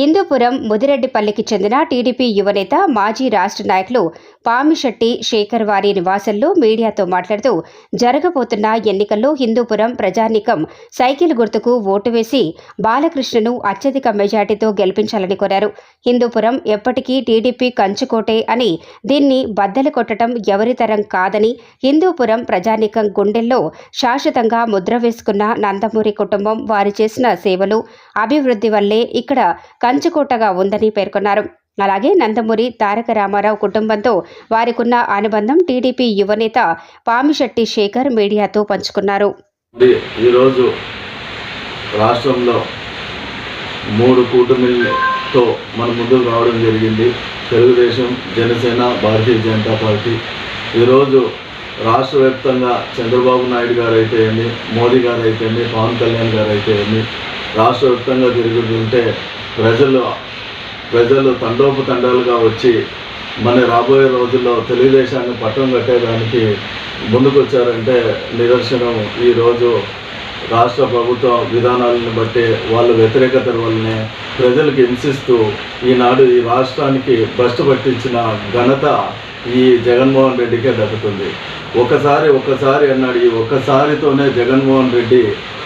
హిందూపురం ముదిరెడ్డిపల్లికి చెందిన టీడీపీ యువనేత మాజీ రాష్ట్ర నాయకులు పామిశెట్టి శేఖర్ వారి నివాసంలో మీడియాతో మాట్లాడుతూ జరగబోతున్న ఎన్నికల్లో హిందూపురం ప్రజానీకం సైకిల్ గుర్తుకు ఓటు వేసి బాలకృష్ణను అత్యధిక మెజార్టీతో గెలిపించాలని కోరారు. హిందూపురం ఎప్పటికీ టీడీపీ కంచుకోటే అని దీన్ని బద్దలు కొట్టడం ఎవరితరం కాదని హిందూపురం ప్రజానీకం గుండెల్లో శాశ్వతంగా ముద్ర వేసుకున్న నందమూరి కుటుంబం వారు చేసిన సేవలు అభివృద్ధి వల్లే ఇక్కడ కంచుకోటగా ఉందని పేర్కొన్నారు. అలాగే నందమూరి తారక రామారావు కుటుంబంతో వారికున్న అనుబంధం టీడీపీ యువనేత పామిశెట్టి శేఖర్ మీడియాతో పంచుకున్నారు. ఈరోజు రాష్ట్రంలో మూడు కూటమిలతో మన ముందుకు రావడం జరిగింది. తెలుగుదేశం జనసేన భారతీయ జనతా పార్టీ. ఈరోజు రాష్ట్ర వ్యాప్తంగా చంద్రబాబు నాయుడు గారు అయితే మోదీ గారు అయితే పవన్ కళ్యాణ్ గారు అయితే రాష్ట్ర వ్యాప్తంగా తిరుగుతుంటే ప్రజలు ప్రజలు తండోపతండాలుగా వచ్చి మన రాబోయే రోజుల్లో తెలుగుదేశాన్ని పట్టం కట్టేదానికి ముందుకొచ్చారంటే నిదర్శనం. ఈరోజు రాష్ట్ర ప్రభుత్వ విధానాలను బట్టి వాళ్ళ వ్యతిరేకత వల్లనే ప్రజలకు హింసిస్తూ ఈనాడు ఈ రాష్ట్రానికి భ్రష్టు పట్టించిన ఘనత ఈ జగన్మోహన్ రెడ్డికే దక్కుతుంది. ఒకసారి ఒకసారి అన్నాడు ఈ ఒక్కసారితోనే జగన్మోహన్ రెడ్డి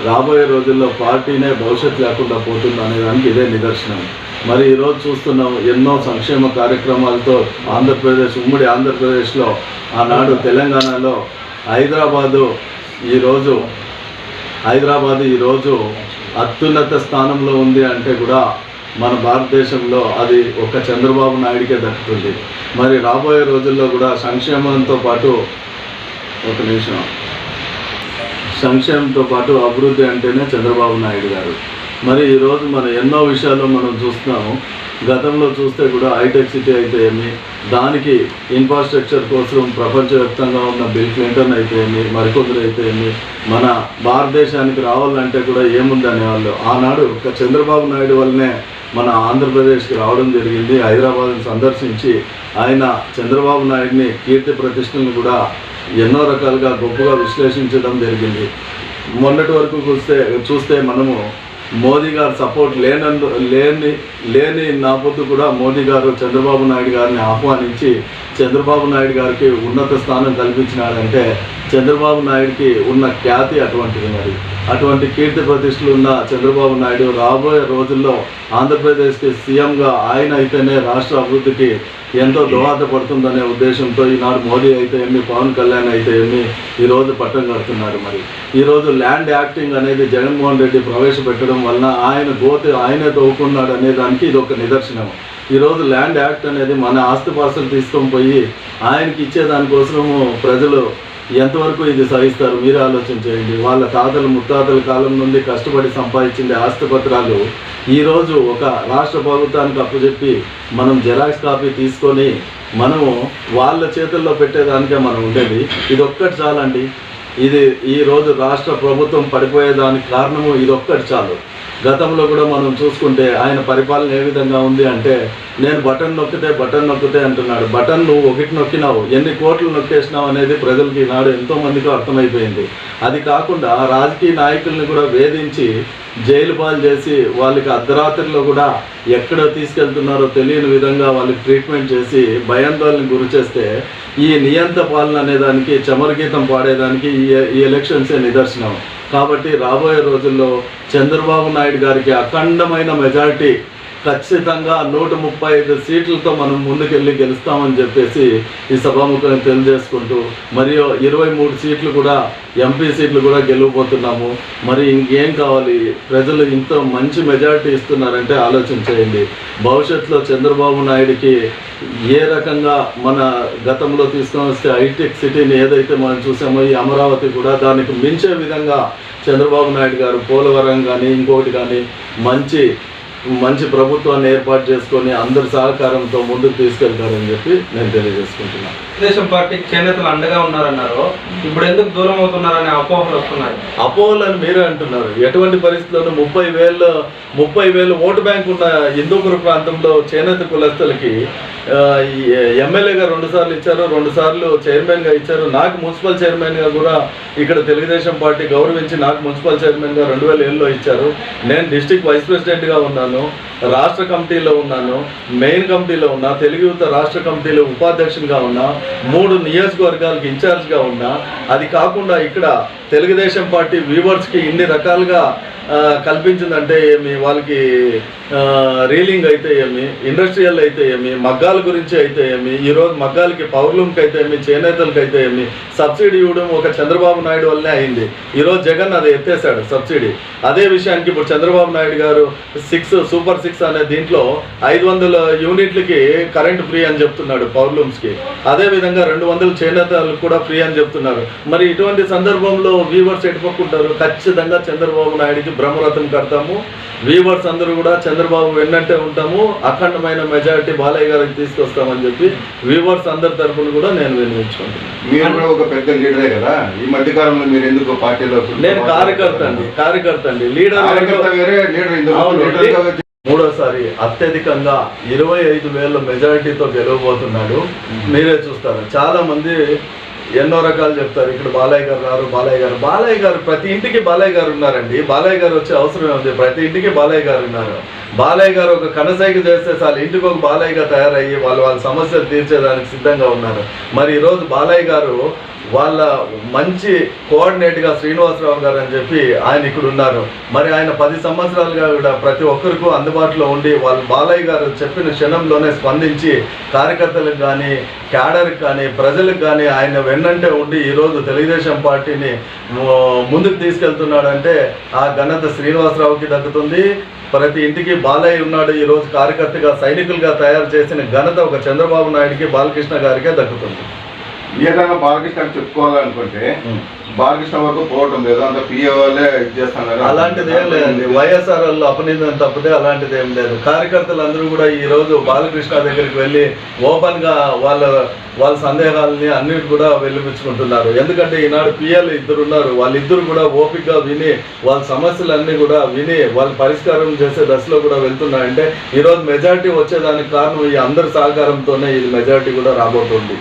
రాబోయే రోజుల్లో పార్టీనే భవిష్యత్తు లేకుండా పోతుంది అనేదానికి ఇదే నిదర్శనం. మరి ఈరోజు చూస్తున్నాం ఎన్నో సంక్షేమ కార్యక్రమాలతో ఆంధ్రప్రదేశ్ ఉమ్మడి ఆంధ్రప్రదేశ్లో ఆనాడు తెలంగాణలో హైదరాబాదు ఈరోజు హైదరాబాద్ ఈరోజు అత్యున్నత స్థానంలో ఉంది అంటే కూడా మన భారతదేశంలో అది ఒక చంద్రబాబు నాయుడికే దక్కుతుంది. మరి రాబోయే రోజుల్లో కూడా సంక్షేమంతో పాటు ఒక నిమిషం. సంక్షేమంతో పాటు అభివృద్ధి అంటేనే చంద్రబాబు నాయుడు గారు. మరి ఈరోజు మనం ఎన్నో విషయాల్లో మనం చూస్తున్నాము. గతంలో చూస్తే కూడా హైటెక్ సిటీ అయితే ఏమి దానికి ఇన్ఫ్రాస్ట్రక్చర్ కోసం ప్రపంచవ్యాప్తంగా ఉన్న బిల్ క్లింటన్ అయితే ఏమి మరికొందరు అయితే ఏమి మన భారతదేశానికి రావాలంటే కూడా ఏముంది అనేవాళ్ళు. ఆనాడు ఒక చంద్రబాబు నాయుడు వల్లనే మన ఆంధ్రప్రదేశ్కి రావడం జరిగింది. హైదరాబాద్ని సందర్శించి ఆయన చంద్రబాబు నాయుడిని కీర్తి ప్రతిష్టలను కూడా ఎన్నో రకాలుగా గొప్పగా విశ్లేషించడం జరిగింది. మొన్నటి వరకు చూస్తే చూస్తే మనము మోదీ గారు సపోర్ట్ లేనందు లేని లేని నాపొద్దు కూడా మోదీ గారు చంద్రబాబు నాయుడు గారిని ఆహ్వానించి చంద్రబాబు నాయుడు గారికి ఉన్నత స్థానం కల్పించినాడంటే చంద్రబాబు నాయుడికి ఉన్న ఖ్యాతి అటువంటిది మరి. అటువంటి కీర్తి ప్రతిష్టలు ఉన్న చంద్రబాబు నాయుడు రాబోయే రోజుల్లో ఆంధ్రప్రదేశ్కి సీఎంగా ఆయన అయితేనే రాష్ట్ర అభివృద్ధికి ఎంతో దోహదపడుతుందనే ఉద్దేశంతో ఈనాడు మోదీ అయితే ఏమి పవన్ కళ్యాణ్ అయితే ఏమి ఈరోజు పట్టం కడుతున్నారు మరి. ఈరోజు ల్యాండ్ యాక్టింగ్ అనేది జగన్మోహన్ రెడ్డి ప్రవేశపెట్టడం వలన ఆయన గోతి ఆయనే తవ్వుకున్నాడు అనే దానికి ఇది ఒక నిదర్శనం. ఈరోజు ల్యాండ్ యాక్ట్ అనేది మన ఆస్తిపాస్తులు తీసుకొని పోయి ఆయనకి ఇచ్చే దానికోసము ప్రజలు ఎంతవరకు ఇది సహిస్తారు? మీరు ఆలోచన చేయండి. వాళ్ళ తాతలు ముత్తాతల కాలం నుండి కష్టపడి సంపాదించింది ఆస్తి పత్రాలు ఈరోజు ఒక రాష్ట్ర ప్రభుత్వానికి అప్పచెప్పి మనం జెరాక్స్ కాపీ తీసుకొని మనము వాళ్ళ చేతుల్లో పెట్టేదానికే మనం ఉండేది. ఇది ఒక్కటి చాలండి. ఇది ఈరోజు రాష్ట్ర ప్రభుత్వం పడిపోయేదానికి కారణము ఇదొక్కటి చాలు. గతంలో కూడా మనం చూసుకుంటే ఆయన పరిపాలన ఏ విధంగా ఉంది అంటే నేను బటన్ నొక్కితే బటన్ నొక్కితే అంటున్నాడు. బటన్ నువ్వు ఒకటి నొక్కినావు ఎన్ని కోట్లు నొక్కేసినావు అనేది ప్రజలకి ఈనాడు ఎంతోమందికి అర్థమైపోయింది. అది కాకుండా రాజకీయ నాయకుల్ని కూడా వేధించి జైలు పాలు చేసి వాళ్ళకి అర్ధరాత్రిలో కూడా ఎక్కడ తీసుకెళ్తున్నారో తెలియని విధంగా వాళ్ళకి ట్రీట్మెంట్ చేసి భయాందోళనకు గురి చేస్తే ఈ నియంత పాలన అనేదానికి చమరగీతం పాడేదానికి ఈ ఈ ఎలక్షన్సే నిదర్శనం. కాబట్టి రాబోయే రోజుల్లో చంద్రబాబు నాయుడు గారికి అఖండమైన మెజారిటీ ఖచ్చితంగా నూట ముప్పై ఐదు సీట్లతో మనం ముందుకెళ్ళి గెలుస్తామని చెప్పేసి ఈ సభాముఖులను తెలియజేసుకుంటూ మరియు ఇరవై మూడు సీట్లు కూడా ఎంపీ సీట్లు కూడా గెలవబోతున్నాము. మరి ఇంకేం కావాలి? ప్రజలు ఇంత మంచి మెజారిటీ ఇస్తున్నారంటే ఆలోచన చేయండి. భవిష్యత్తులో చంద్రబాబు నాయుడికి ఏ రకంగా మన గతంలో తీసుకొని వస్తే హైటెక్ సిటీని ఏదైతే మనం చూసామో ఈ అమరావతి కూడా దానికి మించే విధంగా చంద్రబాబు నాయుడు గారు పోలవరం కానీ ఇంకొకటి కానీ మంచి మంచి ప్రభుత్వాన్ని ఏర్పాటు చేసుకొని అందరి సహకారంతో ముందుకు తీసుకెళ్తారని చెప్పి నేను తెలియజేసుకుంటున్నాను తెలుగుదేశం పార్టీకి చేనేతలు అండగా ఉన్నారన్నారు. ఇప్పుడు ఎందుకు దూరం అవుతున్నారనే అపోహలు వస్తున్నాయి. అపోహలని మీరే అంటున్నారు. ఎటువంటి పరిస్థితుల్లోనూ ముప్పై వేలు ముప్పై వేలు ఓటు బ్యాంక్ ఉన్న హిందూపుర ప్రాంతంలో చేనేత కులస్తులకి ఎమ్మెల్యేగా రెండు సార్లు ఇచ్చారు రెండు సార్లు చైర్మన్గా ఇచ్చారు. నాకు మున్సిపల్ చైర్మన్గా కూడా ఇక్కడ తెలుగుదేశం పార్టీ గౌరవించి నాకు మున్సిపల్ చైర్మన్గా రెండు వేల ఏళ్ళలో ఇచ్చారు. నేను డిస్టిక్ వైస్ ప్రెసిడెంట్గా ఉన్నాను. రాష్ట్ర కమిటీలో ఉన్నాను మెయిన్ కమిటీలో ఉన్నా తెలుగు యువత రాష్ట్ర కమిటీలో ఉపాధ్యక్షునిగా ఉన్నా మూడు నియోజకవర్గాలకు ఇన్ఛార్జ్గా ఉన్నా అది కాకుండా ఇక్కడ తెలుగుదేశం పార్టీ వ్యూవర్స్కి ఇన్ని రకాలుగా కల్పించిందంటే ఏమి వాళ్ళకి రీలింగ్ అయితే ఏమి ఇండస్ట్రియల్ అయితే ఏమి మగ్గాల గురించి అయితే ఏమి ఈరోజు మగ్గాలకి పౌర్లూమ్కి అయితే ఏమి చేనేతలకి అయితే ఏమి సబ్సిడీ ఇవ్వడం ఒక చంద్రబాబు నాయుడు వల్లనే అయింది. ఈరోజు జగన్ అది ఎత్తేసాడు సబ్సిడీ. అదే విషయానికి ఇప్పుడు చంద్రబాబు నాయుడు గారు సిక్స్ సూపర్ సిక్స్ అనే దీంట్లో ఐదు వందల యూనిట్లకి కరెంట్ ఫ్రీ అని చెప్తున్నాడు పౌర్లూమ్స్కి అదే విధంగా రెండు వందల చేనేతలకు కూడా ఫ్రీ అని చెప్తున్నారు. మరి ఇటువంటి సందర్భంలో వీవర్స్ ఎటుపక్కుంటారు ఖచ్చితంగా చంద్రబాబు నాయుడికి బ్రహ్మరథం కడతాము. వీవర్స్ అందరూ కూడా చంద్రబాబు వెన్నంటే ఉంటాము. అఖండమైన మెజారిటీ బాలయ్య గారికి తీసుకొస్తామని చెప్పి వీవర్స్ అందరి తరఫున కూడా నేను వినియోగించుకుంటున్నాను. మీరు ఒక పెద్ద లీడరే కదా? ఈ మధ్య కాలంలో మీరు ఎందుకు పార్టీలో నేను కార్యకర్త అండి కార్యకర్త అండి. లీడర్ మూడోసారి అత్యధికంగా ఇరవై ఐదు వేల మెజారిటీతో గెలవబోతున్నాడు. మీరే చూస్తారు. చాలా మంది ఎన్నో రకాలు చెప్తారు. ఇక్కడ బాలయ్య గారు రారు బాలయ్య గారు బాలయ్య గారు ప్రతి ఇంటికి బాలయ్య గారు ఉన్నారండి. బాలయ్య గారు వచ్చే అవసరం ఉంది ప్రతి ఇంటికి బాలయ్య గారు ఉన్నారు. బాలయ్య గారు ఒక కనసైకి చేస్తే చాలు ఇంటికి ఒక బాలయ్యగా తయారయ్యి వాళ్ళు వాళ్ళ సమస్యలు తీర్చేదానికి సిద్ధంగా ఉన్నారు. మరి ఈరోజు బాలయ్య గారు వాళ్ళ మంచి కోఆర్డినేట్గా శ్రీనివాసరావు గారు అని చెప్పి ఆయన ఇక్కడ ఉన్నారు. మరి ఆయన పది సంవత్సరాలుగా కూడా ప్రతి ఒక్కరికి అందుబాటులో ఉండి వాళ్ళు బాలయ్య గారు చెప్పిన క్షణంలోనే స్పందించి కార్యకర్తలకు కానీ క్యాడర్కి కానీ ప్రజలకు కానీ ఆయన వెన్నంటే ఉండి ఈరోజు తెలుగుదేశం పార్టీని ముందుకు తీసుకెళ్తున్నాడంటే ఆ ఘనత శ్రీనివాసరావుకి దక్కుతుంది. ప్రతి ఇంటికి బాలయ్య ఉన్నాడు. ఈరోజు కార్యకర్తగా సైనికులుగా తయారు చేసిన ఘనత ఒక చంద్రబాబు నాయుడికి బాలకృష్ణ గారికే దక్కుతుంది. ఏదైనా బాలకృష్ణ అని చెప్పుకోవాలనుకుంటే బాలకృష్ణ వరకు పోవటం లేదు. అంత పిఏ వాళ్ళే ఇది చేస్తున్నారు. అలాంటిది ఏం లేదండి వైఎస్ఆర్ వాళ్ళు అపనిందని తప్పితే అలాంటిది ఏం లేదు. కార్యకర్తలు అందరూ కూడా ఈ రోజు బాలకృష్ణ దగ్గరికి వెళ్ళి ఓపెన్గా వాళ్ళ వాళ్ళ సందేహాలని అన్నిటి కూడా వెళ్ళిపించుకుంటున్నారు ఎందుకంటే ఈనాడు పిఎల్ ఇద్దరు ఉన్నారు. వాళ్ళిద్దరు కూడా ఓపికగా విని వాళ్ళ సమస్యలన్నీ కూడా విని వాళ్ళ పరిష్కారం చేసే దశలో కూడా వెళ్తున్నారంటే ఈరోజు మెజారిటీ వచ్చేదానికి కారణం ఈ అందరి సహకారంతోనే ఇది మెజారిటీ కూడా రాబోతుంది.